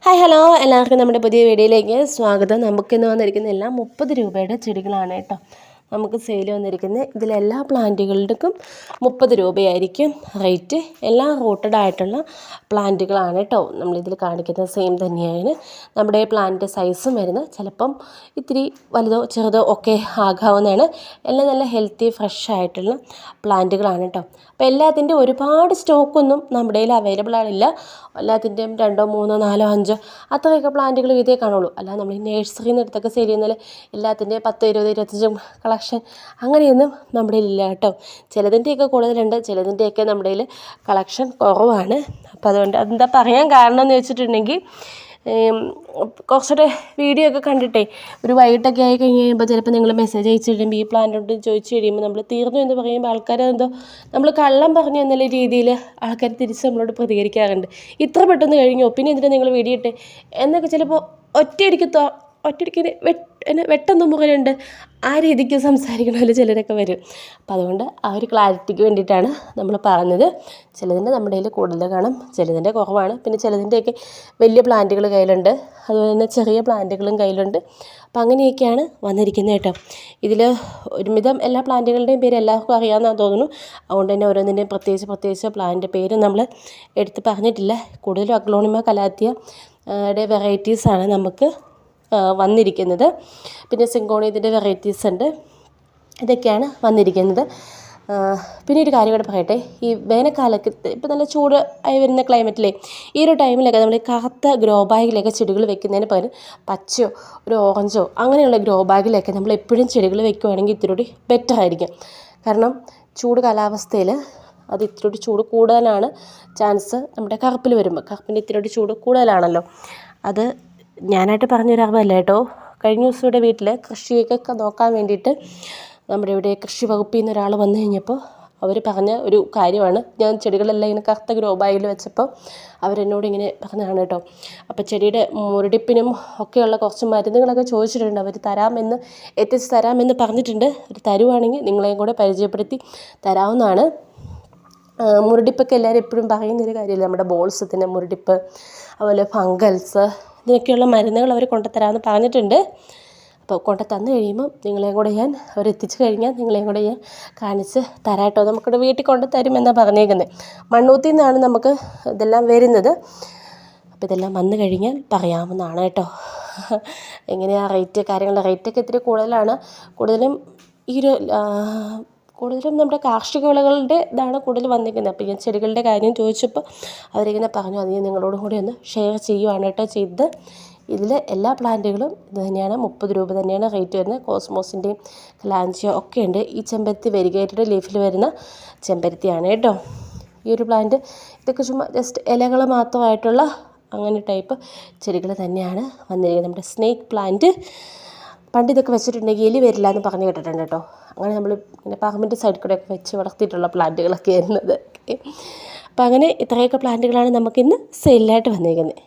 Hi hello. എല്ലാവർക്കും നമ്മുടെ പുതിയ വീഡിയോയിലേക്ക് സ്വാഗതം. നമുക്കിന്ന് വന്നിരിക്കുന്ന എല്ലാം മുപ്പത് രൂപയുടെ ചെടികളാണ് കേട്ടോ. നമുക്ക് സെയിൽ വന്നിരിക്കുന്നത് ഇതിലെല്ലാ പ്ലാന്റുകൾക്കും മുപ്പത് രൂപയായിരിക്കും റേറ്റ് എല്ലാം റൂട്ടഡ് ആയിട്ടുള്ള പ്ലാന്റുകളാണ് കേട്ടോ നമ്മളിതിൽ കാണിക്കുന്നത് സെയിം തന്നെയാണ്. നമ്മുടെ പ്ലാന്റ് സൈസും വരുന്നത്. ചിലപ്പം ഇത്തിരി വലുതോ ചെറുതോ ഒക്കെ ആകാവുന്നതാണ്. എല്ലാം നല്ല ഹെൽത്തി ഫ്രഷ് ആയിട്ടുള്ള പ്ലാന്റുകളാണ് കേട്ടോ അപ്പോൾ എല്ലാത്തിന്റെ ഒരുപാട് സ്റ്റോക്കൊന്നും നമ്മുടെ കയ്യിൽ അവൈലബിൾ ആണില്ല എല്ലാത്തിന്റെയും രണ്ടോ മൂന്നോ നാലോ അഞ്ചോ അത്രയൊക്കെ പ്ലാന്റുകൾ ഇതേ കാണുള്ളൂ. അല്ലാതെ നമ്മൾ ഈ നേഴ്സറിയിൽ സെയിൽ ചെയ്യുന്നതിൽ എല്ലാത്തിന്റെയും പത്ത് ഇരുപത് ഇരുപത്തഞ്ചും കളക്ഷൻ അങ്ങനെയൊന്നും നമ്മുടെ ഇല്ല കേട്ടോ. ചിലതിന്റെയൊക്കെ കൂടുതലുണ്ട് ചിലതിന്റെയൊക്കെ നമ്മുടെ കയ്യിൽ കളക്ഷൻ കുറവാണ്. അപ്പോൾ അതുകൊണ്ട് അതെന്താ പറയാൻ കാരണം എന്ന് വെച്ചിട്ടുണ്ടെങ്കിൽ കുറച്ചുകൂടെ വീഡിയോ ഒക്കെ കണ്ടിട്ടേ ഒരു വൈകിട്ടൊക്കെ ആയി കഴിഞ്ഞ് കഴിയുമ്പോൾ ചിലപ്പോൾ നിങ്ങൾ മെസ്സേജ് അയച്ചു കഴിയുമ്പോൾ ഈ പ്ലാനോട് ചോദിച്ചു കഴിയുമ്പോൾ നമ്മൾ തീർന്നു എന്ന് പറയുമ്പോൾ ആൾക്കാർ എന്തോ നമ്മൾ കള്ളം പറഞ്ഞു എന്നുള്ള രീതിയിൽ ആൾക്കാർ തിരിച്ച് നമ്മളോട് പ്രതികരിക്കാറുണ്ട്. ഇത്ര പെട്ടെന്ന് കഴിഞ്ഞോ? പിന്നെ എന്തിനാണ് നിങ്ങൾ വീഡിയോ ഇട്ടേ? എന്നൊക്കെ ചിലപ്പോൾ ഒറ്റയടിക്ക് ഒറ്റയടിക്ക് വെട്ട് എന്നെ വെട്ടൊന്നും മുകളിലുണ്ട് ആ രീതിക്ക് സംസാരിക്കണമല്ലോ ചിലരൊക്കെ വരും. അപ്പോൾ അതുകൊണ്ട് ആ ഒരു ക്ലാരിറ്റിക്ക് വേണ്ടിയിട്ടാണ് നമ്മൾ പറഞ്ഞത്. ചിലതിന്റെ നമ്മുടെ കയ്യിൽ കൂടുതൽ കാണും ചിലതിന്റെ കുറവാണ്. പിന്നെ ചിലതിന്റെയൊക്കെ വലിയ പ്ലാന്റുകൾ കയ്യിലുണ്ട്. അതുപോലെ തന്നെ ചെറിയ പ്ലാന്റുകളും കയ്യിലുണ്ട്. അപ്പം അങ്ങനെയൊക്കെയാണ് വന്നിരിക്കുന്നത് കേട്ടോ. ഇതിൽ ഒരുമിതം എല്ലാ പ്ലാന്റുകളുടെയും പേര് എല്ലാവർക്കും അറിയാമെന്നാണ് തോന്നുന്നു. അതുകൊണ്ട് തന്നെ ഓരോന്നിന്റെയും പ്രത്യേകിച്ച് പ്രത്യേകിച്ച് പ്ലാന്റ് പേര് നമ്മൾ എടുത്ത് പറഞ്ഞിട്ടില്ല. കൂടുതലും അഗ്ലോണിമ കലാത്തിയ വെറൈറ്റീസാണ് നമുക്ക് വന്നിരിക്കുന്നത്. പിന്നെ സിങ്കോണിയത്തിന്റെ വെറൈറ്റീസ് ഉണ്ട്. ഇതൊക്കെയാണ് വന്നിരിക്കുന്നത്. പിന്നെ ഒരു കാര്യം കൂടെ പറയട്ടെ. ഈ വേനൽക്കാലത്ത് ഇപ്പോൾ നല്ല ചൂട് ആയി വരുന്ന ക്ലൈമറ്റിലെ ഈ ഒരു ടൈമിലൊക്കെ നമ്മൾ കറുത്ത ഗ്രോ ബാഗിലൊക്കെ ചെടികൾ വെക്കുന്നതിന് പകരം പച്ചയോ ഒരു ഓറഞ്ചോ അങ്ങനെയുള്ള ഗ്രോ ബാഗിലൊക്കെ നമ്മൾ എപ്പോഴും ചെടികൾ വെക്കുകയാണെങ്കിൽ ഇത്തിരി ബെറ്റർ ആയിരിക്കും. കാരണം ചൂട് കാലാവസ്ഥയിൽ അത് ഇത്തിരി ചൂട് കൂടുതലാണ്. ചാൻസ് നമ്മുടെ കറുപ്പിൽ വരുമ്പോൾ കറുപ്പിന്റെ ഇത്തിരി ചൂട് കൂടുതലാണല്ലോ. അത് ഞാനായിട്ട് പറഞ്ഞൊരു അറിവല്ല കേട്ടോ. കഴിഞ്ഞ ദിവസം ഇവിടെ വീട്ടിൽ കൃഷിയൊക്കെ നോക്കാൻ വേണ്ടിയിട്ട് നമ്മുടെ ഇവിടെ കൃഷി വകുപ്പിൽ നിന്ന് ഒരാൾ വന്നു കഴിഞ്ഞപ്പോൾ അവർ പറഞ്ഞ ഒരു കാര്യമാണ്. ഞാൻ ചെടികളെല്ലാം ഇങ്ങനെ കറുത്ത ഗ്രോ ബാഗിൽ വെച്ചപ്പോൾ അവരെന്നോട് ഇങ്ങനെ പറഞ്ഞതാണ് കേട്ടോ. അപ്പോൾ ചെടിയുടെ മുരടിപ്പിനും ഒക്കെയുള്ള കുറച്ച് മരുന്നുകളൊക്കെ ചോദിച്ചിട്ടുണ്ട്. അവർ തരാമെന്ന് എത്തിച്ച് തരാമെന്ന് പറഞ്ഞിട്ടുണ്ട്. അവർ തരുവാണെങ്കിൽ നിങ്ങളെയും കൂടെ പരിചയപ്പെടുത്തി തരാവുന്നതാണ്. മുരടിപ്പൊക്കെ എല്ലാവരും എപ്പോഴും പറയുന്നൊരു കാര്യമല്ലേ? നമ്മുടെ ബോൾസത്തിന്റെ മുരടിപ്പ് അതുപോലെ ഫംഗൽസ് ഇതിനൊക്കെയുള്ള മരുന്നുകൾ അവർ കൊണ്ടുത്തരാമെന്ന് പറഞ്ഞിട്ടുണ്ട്. അപ്പോൾ കൊണ്ട് തന്നു കഴിയുമ്പം നിങ്ങളെയും കൂടെ ഞാൻ അവർ എത്തിച്ചു കഴിഞ്ഞാൽ നിങ്ങളെയും കൂടെ ഞാൻ കാണിച്ച് തരാട്ടോ. നമുക്കിവിടെ വീട്ടിൽ കൊണ്ട് തരുമെന്നാണ് പറഞ്ഞേക്കുന്നത്. മണ്ണൂത്തിൽ നിന്നാണ് നമുക്ക് ഇതെല്ലാം വരുന്നത്. അപ്പോൾ ഇതെല്ലാം വന്നു കഴിഞ്ഞാൽ പറയാവുന്നതാണ് കേട്ടോ. എങ്ങനെയാണ് റേറ്റ് കാര്യങ്ങളുടെ റേറ്റൊക്കെ ഇത്തിരി കൂടുതലാണ്. കൂടുതലും ഈ ഒരു കൂടുതലും നമ്മുടെ കാർഷിക വിളകളുടെ ഇതാണ് കൂടുതൽ വന്നിരിക്കുന്നത്. അപ്പോൾ ഞാൻ ചെടികളുടെ കാര്യം ചോദിച്ചപ്പോൾ അവരിങ്ങനെ പറഞ്ഞു അത് ഞാൻ നിങ്ങളോടും കൂടി ഒന്ന് ഷെയർ ചെയ്യുവാണ് കേട്ടോ ചെയ്ത് ഇതിൽ എല്ലാ പ്ലാന്റുകളും ഇത് തന്നെയാണ് മുപ്പത് രൂപ തന്നെയാണ് റേറ്റ് വരുന്നത്. കോസ്മോസിന്റെയും ക്ലാൻസിയോ ഒക്കെ ഉണ്ട്. ഈ ചെമ്പരത്തി വെരിഗേറ്റഡ് ലീഫിൽ വരുന്ന ചെമ്പരത്തിയാണ് കേട്ടോ. ഈ ഒരു പ്ലാന്റ് ഇതൊക്കെ ചുമ്മാ ജസ്റ്റ് ഇലകൾ മാത്രമായിട്ടുള്ള അങ്ങനെ ടൈപ്പ് ചെടികൾ തന്നെയാണ് വന്നിരിക്കുന്നത്. നമ്മുടെ സ്നേക്ക് പ്ലാന്റ് പണ്ട് ഇതൊക്കെ വെച്ചിട്ടുണ്ടെങ്കിൽ എലി വരില്ല എന്ന് പറഞ്ഞു കേട്ടിട്ടുണ്ട് കേട്ടോ. അങ്ങനെ നമ്മൾ ഇങ്ങനെ പറമ്പിന്റെ സൈഡിൽ കൂടെയൊക്കെ വെച്ച് വളർത്തിയിട്ടുള്ള പ്ലാന്റുകളൊക്കെ ആയിരുന്നത് അപ്പം അങ്ങനെ ഇത്രയൊക്കെ പ്ലാന്റുകളാണ് നമുക്കിന്ന് സെയിലായിട്ട് വന്നിരിക്കുന്നത്